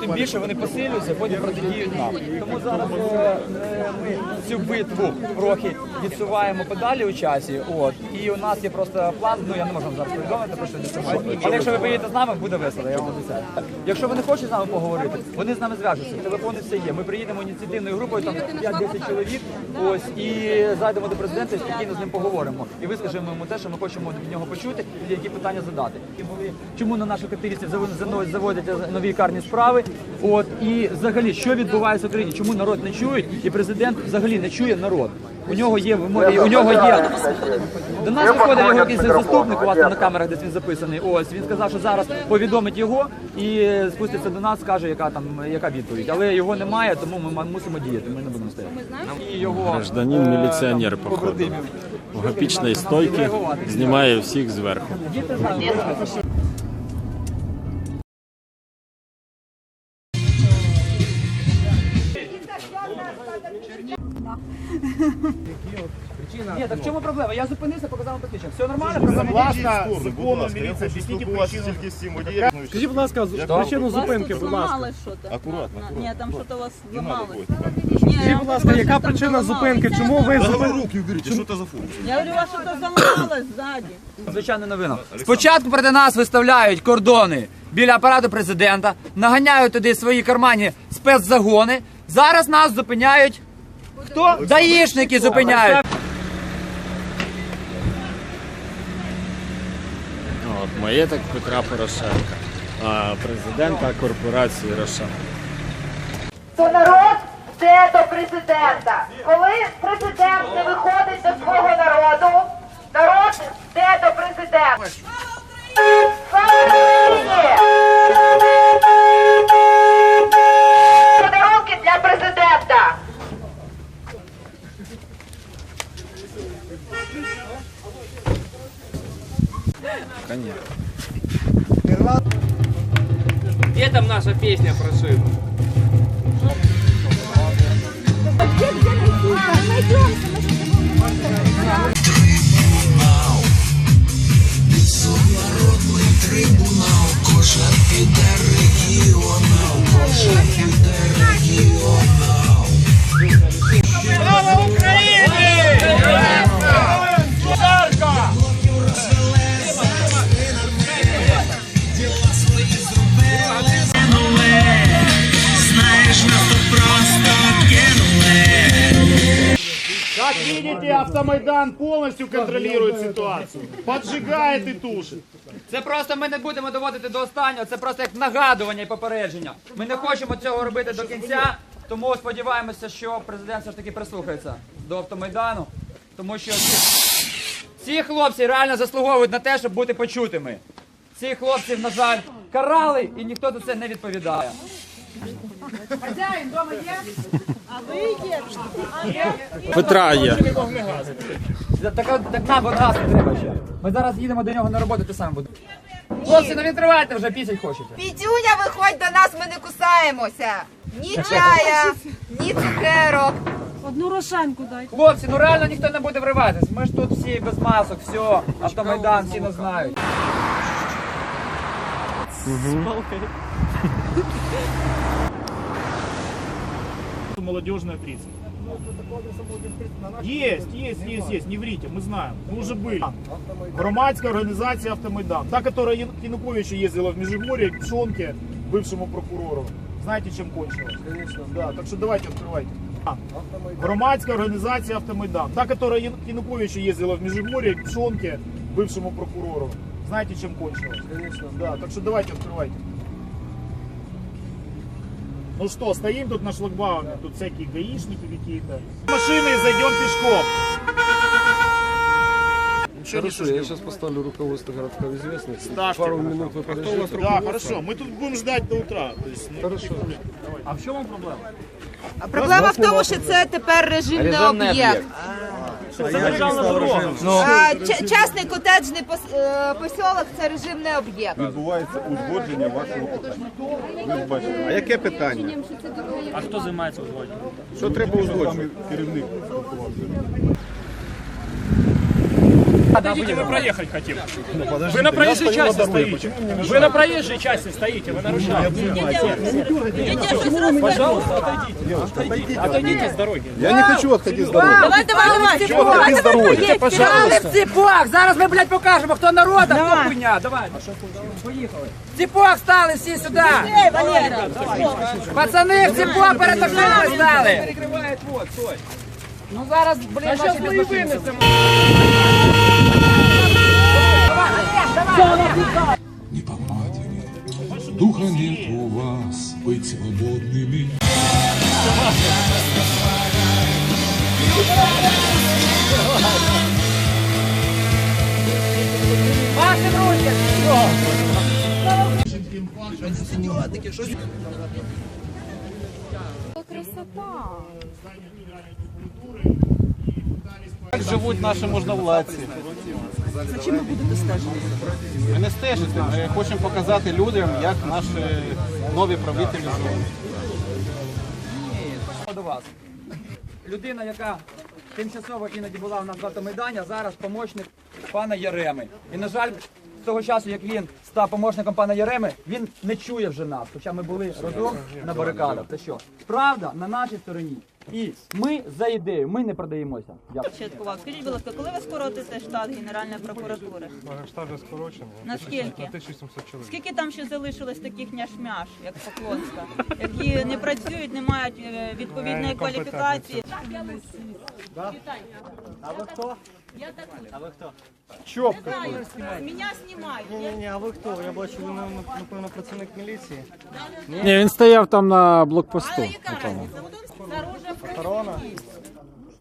Тим більше вони посилюються, потім протидіють нам. Тому зараз е, ми цю битву трохи відсуваємо подалі у часі. От і у нас є просто план. Ну я не можу вам зараз повідомити про що відсуваємо. Але якщо ви поїдете з нами, буде весело. Я вам обіцяю. Якщо вони хочуть з нами поговорити, вони з нами зв'яжуться. Телефони все є. Ми приїдемо ініціативною групою, там 5-10 чоловік. Ось і зайдемо до президента і спокійно з ним поговоримо. І вискажемо йому те, що ми хочемо від нього почути, і які питання задати. І Чому на наших активістів заводять нові карні справи? От і взагалі, що відбувається в Україні? Чому народ не чує, і президент взагалі не чує народ? У нього є вимоги, у нього є до нас виходить його якийсь заступник у вас на камерах, десь він записаний. Ось він сказав, що зараз повідомить його і спуститься до нас, скаже, яка там яка відповідь. Але його немає, тому ми мусимо діяти. Ми не будемо стояти. І його Гражданин е, міліціонер, походу. У гапічної стойки знімає всіх зверху. Ні, так в чому проблема? Я зупинився, показав вам посвідчення. Все нормально, проблема Согласно закону міліція, об'ясніть причину. тільки з цим водієм. Скажіть, будь ласка, з- причину зупинки, будь ласка. Что-то. Аккуратно, На- Нет, там что-то у вас сломалось. Скажіть, будь ласка, яка причина зупинки? Чому ви Давай зупинили? руки уберите, что это за функция? Я говорю, у вас что-то сломалось сзади. Звичайна новина. Спочатку проти нас виставляють кордони біля апарату президента, наганяють туди свої кармані спецзагони. Зараз нас зупиняють. Хто? Даїшники зупиняють. От, маєток Петра Порошенка, а президента корпорації Рошен. то народ йде до президента. Коли президент не виходить до свого народу, народ йде до президента. Конечно. Где там наша песня про шину? Трибунал. Народный трибунал, кожа. Как видите, Автомайдан полностью контролирует ситуацию. Поджигает и тушит. Це просто ми не будемо доводити до останнього. Це просто як нагадування і попередження. Ми не хочемо цього робити до кінця, тому сподіваємося, що президент все ж таки прислухається до автомайдану, тому що ці, ці хлопці реально заслуговують на те, щоб бути почутими. Цих хлопців, на жаль, карали, і ніхто за це не відповідає. Петра є. Так, так нам одразу не треба ще. Ми зараз їдемо до нього на роботу, ти сам буде. Хлопці, ну відкривайте вже, пісять хочете. Пітюня, виходь до нас, ми не кусаємося. Ні чая, ні цукерок. Одну рошенку дай. Хлопці, ну реально ніхто не буде вриватись. Ми ж тут всі без масок, все, автомайдан, всі нас знають Молодежная 30. Есть, есть, есть, есть, не врите, мы знаем, мы уже были. Громадская организация Автомайдан, та, которая Яну- к Януковичу ездила в Межигорье, к Пшонке, бывшему прокурору. Знаете, чем кончилось? Конечно. Да, так что давайте открывайте. А, Громадская организация Автомайдан, та, которая Яну- к Януковичу ездила в Межигорье, к Пшонке, бывшему прокурору. Знаете, чем кончилось? Конечно. Да, так что давайте открывайте. Ну что, стоим тут на шлагбауме, тут всякие гаишники какие-то. Машины и зайдем пешком. Хорошо, я сейчас поставлю руководство городка в известность. Ставьте. Пару минут вы подождите. Да, хорошо, мы тут будем ждать до утра. То есть, ну, Хорошо. А в чому проблема? Проблема в тому, що це тепер режимний об'єкт. Це державна дорога. А, Частний котеджний пос- е, посілок це режимний об'єкт. Відбувається узгодження вашого питання. Ви бачите. А яке питання? А хто займається узгодженням? Що треба узгоджувати? Керівник спілкувався. Подождите, мы проехать хотим. Вы на проезжей части стоите. Вы на проезжей части стоите, вы нарушаете. Пожалуйста, отойдите. Отойдите с дороги. Я не хочу отходить с дороги. Давай, давай, давай. Чего отходить с дороги? Пожалуйста. Ціпок! Зараз ми, блядь, покажемо, хто народ, а хто хуйня. Давай. Поїхали. Ціпок стали всі сюди. Ей, Валера. Пацани, в ціпок перед машиною стали. Перекривають, вот, стой. Ну зараз, блядь, наші без машини. Не по матери. Духа нет у вас быть свободными. Ваші руки. Як живуть наші можновладці? За чим ви будете стежити? Ми не стежите, ми хочемо показати людям, як наші нові правителі живуть. до вас. Людина, яка тимчасово іноді була в нас в автомайдані, а зараз помічник пана Яреми. І, на жаль, з того часу, як він став помічником пана Яреми, він не чує вже нас, хоча ми були разом на барикадах. Це що? Правда на нашій стороні. І ми за ідею, ми не продаємося. Дякую. Скажіть, будь ласка, коли ви скоротите штат Генеральної прокуратури? Штат вже скорочений. Наскільки? 1700 чоловік. Скільки там ще залишилось таких няшмяш, як Поклонська, які не працюють, не мають е, відповідної кваліфікації? А ви хто? А ви Чопка. Мене знімають. Ні, ні, а ви хто? Я бачу, ви напевно працівник міліції. Ні, він стояв там на блокпосту. Яка разниця? От